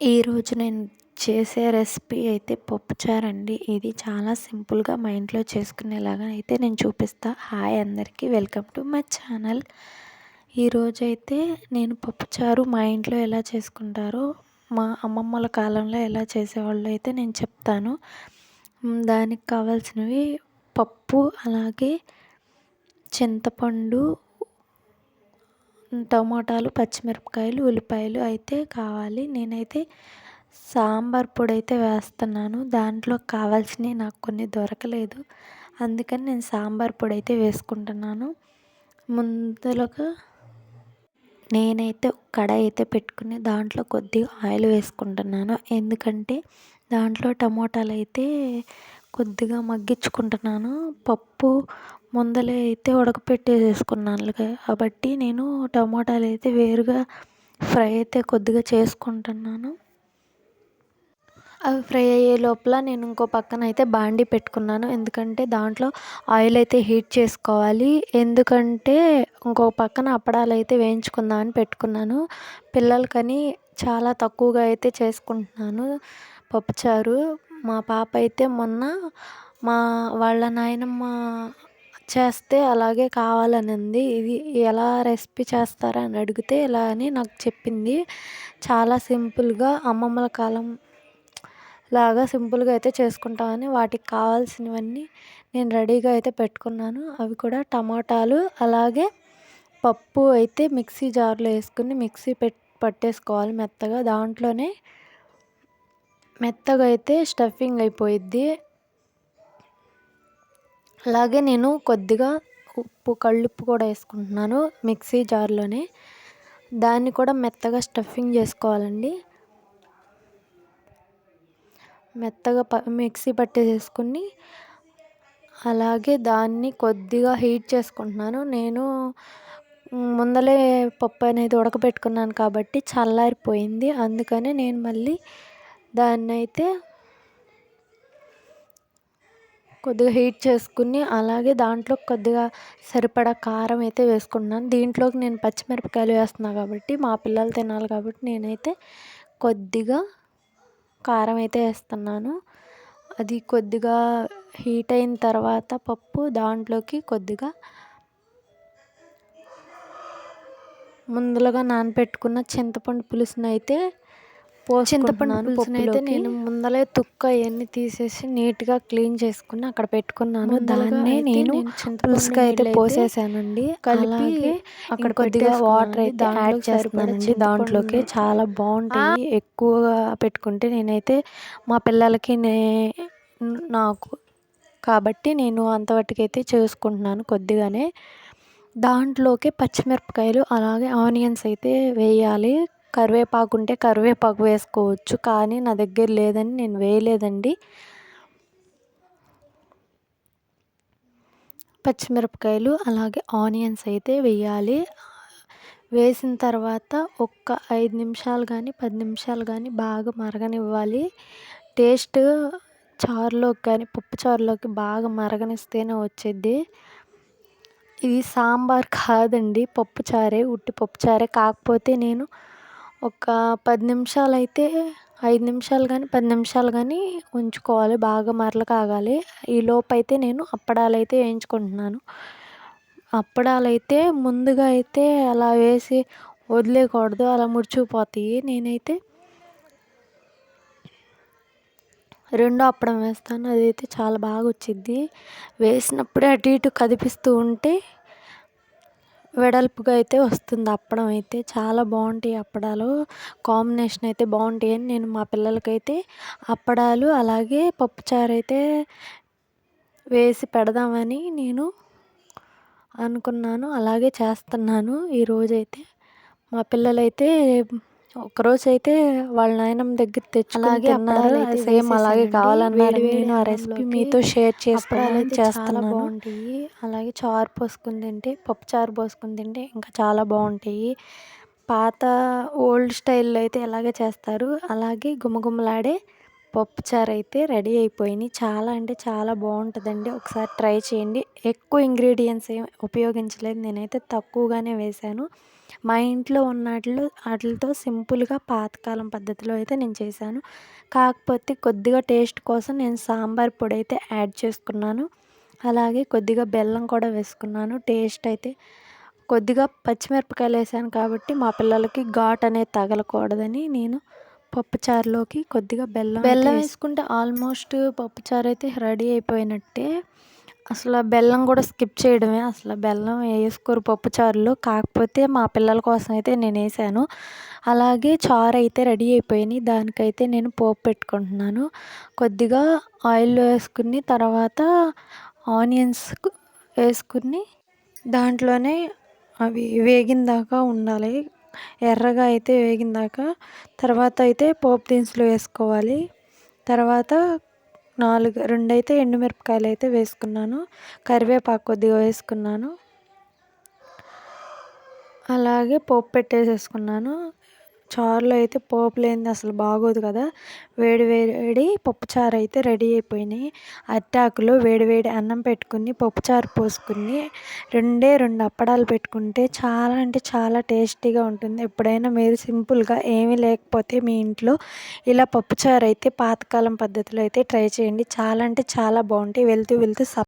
ఈరోజు నేను చేసే రెసిపీ అయితే పప్పుచారు అండి. ఇది చాలా సింపుల్గా మా ఇంట్లో చేసుకునేలాగా అయితే నేను చూపిస్తా. హాయ్ అందరికీ వెల్కమ్ టు మై ఛానల్. ఈరోజు అయితే నేను పప్పుచారు మా ఇంట్లో ఎలా చేసుకుంటారో మా అమ్మమ్మల కాలంలో ఎలా చేసేవాళ్ళు అయితే నేను చెప్తాను. దానికి కావాల్సినవి పప్పు అలాగే చింతపండు టమోటాలు పచ్చిమిరపకాయలు ఉల్లిపాయలు అయితే కావాలి. నేనైతే సాంబార్ పొడి అయితే వేస్తున్నాను. దాంట్లో కావాల్సినవి నాకు కొన్ని దొరకలేదు. అందుకని నేను సాంబార్ పొడి అయితే వేసుకుంటున్నాను. ముందుగా నేనైతే కడాయి అయితే పెట్టుకుని దాంట్లో కొద్దిగా ఆయిల్ వేసుకుంటున్నాను. ఎందుకంటే దాంట్లో టమోటాలు అయితే కొద్దిగా మగ్గించుకుంటున్నాను. పప్పు ముందలే అయితే ఉడకపెట్టేసుకున్నాను కాబట్టి నేను టమోటాలు అయితే వేరుగా ఫ్రై అయితే కొద్దిగా చేసుకుంటున్నాను. అవి ఫ్రై అయ్యే లోపల నేను ఇంకో పక్కన అయితే బాండి పెట్టుకున్నాను. ఎందుకంటే దాంట్లో ఆయిల్ అయితే హీట్ చేసుకోవాలి. ఎందుకంటే ఇంకో పక్కన అప్పడాలు అయితే వేయించుకుందామని పెట్టుకున్నాను. పిల్లలకని చాలా తక్కువగా అయితే చేసుకుంటున్నాను. పప్పుచారు. మా పాప అయితే మొన్న మా వాళ్ళ నాయనమ్మ చేస్తే అలాగే కావాలని ఉంది ఇది ఎలా రెసిపీ చేస్తారా అని అడిగితే ఇలా అని నాకు చెప్పింది. చాలా సింపుల్గా అమ్మమ్మల కాలం లాగా సింపుల్గా అయితే చేసుకుంటామని వాటికి కావాల్సినవన్నీ నేను రెడీగా అయితే పెట్టుకున్నాను. అవి కూడా టమాటాలు అలాగే పప్పు అయితే మిక్సీ జార్లో వేసుకుని మిక్సీ పెట్ పట్టేసుకోవాలి మెత్తగా. దాంట్లోనే మెత్తగా అయితే స్టఫింగ్ అయిపోయిద్ది. అలాగే నేను కొద్దిగా ఉప్పు కళ్ళుప్పు కూడా వేసుకుంటున్నాను మిక్సీ జార్లోనే. దాన్ని కూడా మెత్తగా స్టఫింగ్ చేసుకోవాలండి. మెత్తగా ప మిక్సీ పట్టేసేసుకుని అలాగే దాన్ని కొద్దిగా హీట్ చేసుకుంటున్నాను. నేను ముందలే పప్పు అనేది ఉడకబెట్టుకున్నాను కాబట్టి చల్లారిపోయింది. అందుకనే నేను మళ్ళీ దాన్ని అయితే కొద్దిగా హీట్ చేసుకుని అలాగే దాంట్లో కొద్దిగా సరిపడా కారం అయితే వేసుకున్నాను దీంట్లోకి నేను పచ్చిమిరపకాయలు వేస్తున్నాను కాబట్టి మా పిల్లలు తినాలి కాబట్టి నేనైతే కొద్దిగా కారం అయితే వేస్తున్నాను. అది కొద్దిగా హీట్ అయిన తర్వాత పప్పు దాంట్లోకి కొద్దిగా ముందులుగా నానబెట్టుకున్న చింతపండు పులుసునైతే చింతపండు పులుసుని అయితే నేను ముందలే తుక్క అవన్నీ తీసేసి నీట్గా క్లీన్ చేసుకుని అక్కడ పెట్టుకున్నాను. దాన్నే నేను పులుసుకి అయితే పోసేసానండి. కలిపి అక్కడ కొద్దిగా వాటర్ అయితే యాడ్ చేస్తున్నానండి. దాంట్లోకి చాలా బాగుంటాయి. ఎక్కువగా పెట్టుకుంటే నేనైతే మా పిల్లలకి నే నాకు కాబట్టి నేను అంతవరకైతే చేసుకుంటున్నాను కొద్దిగానే. దాంట్లోకి పచ్చిమిరపకాయలు అలాగే ఆనియన్స్ అయితే వేయాలి. కరివేపాకు ఉంటే కరివేపాకు వేసుకోవచ్చు కానీ నా దగ్గర లేదని నేను వేయలేదండి. పచ్చిమిరపకాయలు అలాగే ఆనియన్స్ అయితే వేయాలి. వేసిన తర్వాత ఒక్క ఐదు నిమిషాలు కానీ పది నిమిషాలు కానీ బాగా మరగనివ్వాలి. టేస్ట్ చారులోకి కానీ పప్పు చారులోకి బాగా మరగనిస్తేనే వచ్చేది. ఇది సాంబార్ కాదండి పప్పు చారే ఉట్టి పప్పు చారే. కాకపోతే నేను ఒక పది నిమిషాలు అయితే ఐదు నిమిషాలు కానీ పది నిమిషాలు కానీ ఉంచుకోవాలి. బాగా మరల కాగాలి. ఈలోపు అయితే నేను అప్పడాలు అయితే వేయించుకుంటున్నాను. అప్పడాలు అయితే ముందుగా అయితే అలా వేసి వదిలేయకూడదు. అలా ముడుచుకుపోతాయి. నేనైతే రెండో అప్పడం వేస్తాను. అదైతే చాలా బాగా వచ్చిద్ది. వేసినప్పుడే అటు ఇటు కదిపిస్తూ ఉంటే వెడల్పుగా అయితే వస్తుంది అప్పడం అయితే. చాలా బాగుంటాయి అప్పడాలు. కాంబినేషన్ అయితే బాగుంటాయి అని నేను మా పిల్లలకైతే అప్పడాలు అలాగే పప్పుచారు అయితే వేసి పెడదామని నేను అనుకున్నాను. అలాగే చేస్తున్నాను. ఈరోజైతే మా పిల్లలైతే ఒకరోజు అయితే వాళ్ళ నాయనమ్మ దగ్గర తెచ్చుకుని అన్నారు సేమ్ అలాగే కావాలన్నారు నేను ఆ రెసిపీ మీతో షేర్ చేసుకోవాలని చేస్తాను బాగుంటాయి. అలాగే చారు పోసుకుని తింటే పప్పు చారు పోసుకుని తింటే ఇంకా చాలా బాగుంటాయి. పాత ఓల్డ్ స్టైల్లో అయితే ఎలాగే చేస్తారు? అలాగే గుమగుమలాడే పప్పుచారు అయితే రెడీ అయిపోయినాయి. చాలా అంటే చాలా బాగుంటుందండి. ఒకసారి ట్రై చేయండి. ఎక్కువ ఇంగ్రీడియంట్స్ ఏం ఉపయోగించలేదు. నేనైతే తక్కువగానే వేశాను. మా ఇంట్లో ఉన్నట్లు వాటితో సింపుల్గా పాతకాలం పద్ధతిలో అయితే నేను చేశాను. కాకపోతే కొద్దిగా టేస్ట్ కోసం నేను సాంబార్ పొడి అయితే యాడ్ చేసుకున్నాను. అలాగే కొద్దిగా బెల్లం కూడా వేసుకున్నాను. టేస్ట్ అయితే కొద్దిగా పచ్చిమిరపకాయలు వేసాను కాబట్టి మా పిల్లలకి ఘాట్ అనేది తగలకూడదని నేను పప్పుచారులోకి కొద్దిగా బెల్లం బెల్లం వేసుకుంటే ఆల్మోస్ట్ పప్పుచారు అయితే రెడీ అయిపోయినట్టే. అసలు బెల్లం కూడా స్కిప్ చేయడమే. అసలు బెల్లం వేసుకోరు పప్పుచారులో కాకపోతే మా పిల్లల కోసం అయితే నేను వేసాను. అలాగే చారు అయితే రెడీ అయిపోయినాయి. దానికైతే నేను పోపు పెట్టుకుంటున్నాను. కొద్దిగా ఆయిల్ వేసుకుని తర్వాత ఆనియన్స్ వేసుకుని దాంట్లోనే అవి వేగిన దాకా ఉండాలి. ఎర్రగా అయితే వేగిన దాకా. తర్వాత అయితే పోపు దినుసులు వేసుకోవాలి. తర్వాత నాలుగు రెండు అయితే ఎండుమిరపకాయలు అయితే వేసుకున్నాను. కరివేపాకు కొద్దిగా వేసుకున్నాను. అలాగే పోపు పెట్టేసేసుకున్నాను. చారులో అయితే పోపు లేనిది అసలు బాగోదు కదా. వేడి వేడి పప్పుచారు అయితే రెడీ అయిపోయినాయి. అట్టాకులో వేడి వేడి అన్నం పెట్టుకుని పప్పుచారు పోసుకుని రెండే రెండు అప్పడాలు పెట్టుకుంటే చాలా అంటే చాలా టేస్టీగా ఉంటుంది. ఎప్పుడైనా మీరు సింపుల్గా ఏమీ లేకపోతే మీ ఇంట్లో ఇలా పప్పుచారు అయితే పాతకాలం పద్ధతిలో అయితే ట్రై చేయండి. చాలా అంటే చాలా బాగుంటాయి. వెళ్తూ వెళ్తూ